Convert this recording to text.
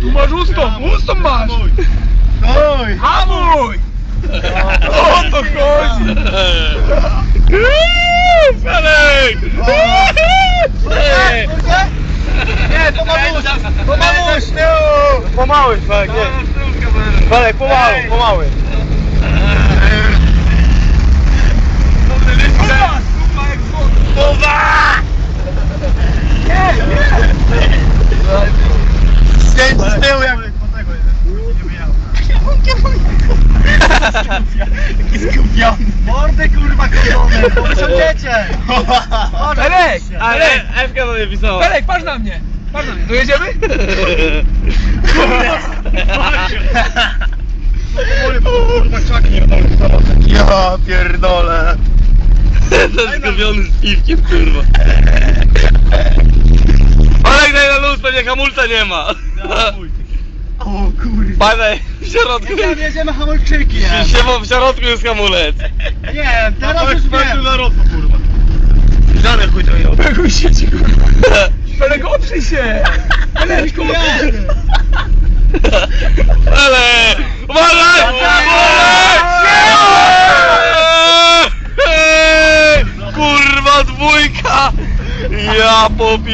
Tu masz ustąp, ustąp masz! Oj! Hamuj! O to chodzi! Felek! Felek! Nie, to mamuś! To mamuś! Pomału, Felek, nie. Felek, pomału, pomału. Zdjęć z tyłu jak... Jaki skupiony. Mordy kurwa kupione, to wyciągniecie. Felek! Ale Felek! Ewka do mnie pisała. Felek, patrz na mnie! Patrz na mnie, to jedziemy? Ja pierdolę. Ten zgubiony z piwkiem, kurwa. Nie ma. O kurwa. Padaj, w środku. Jedziemy, jedziemy hamulczyki. W, w środku jest hamulec. Nie, teraz już wiem. na ropu, kurwa. Żaden chuj to nie Peguj się ci, kurwa! Felek, oprzyj się! Felek, kurwa! Ale! Uważaj! Uważaj! Kurwa dwójka! Ja popier...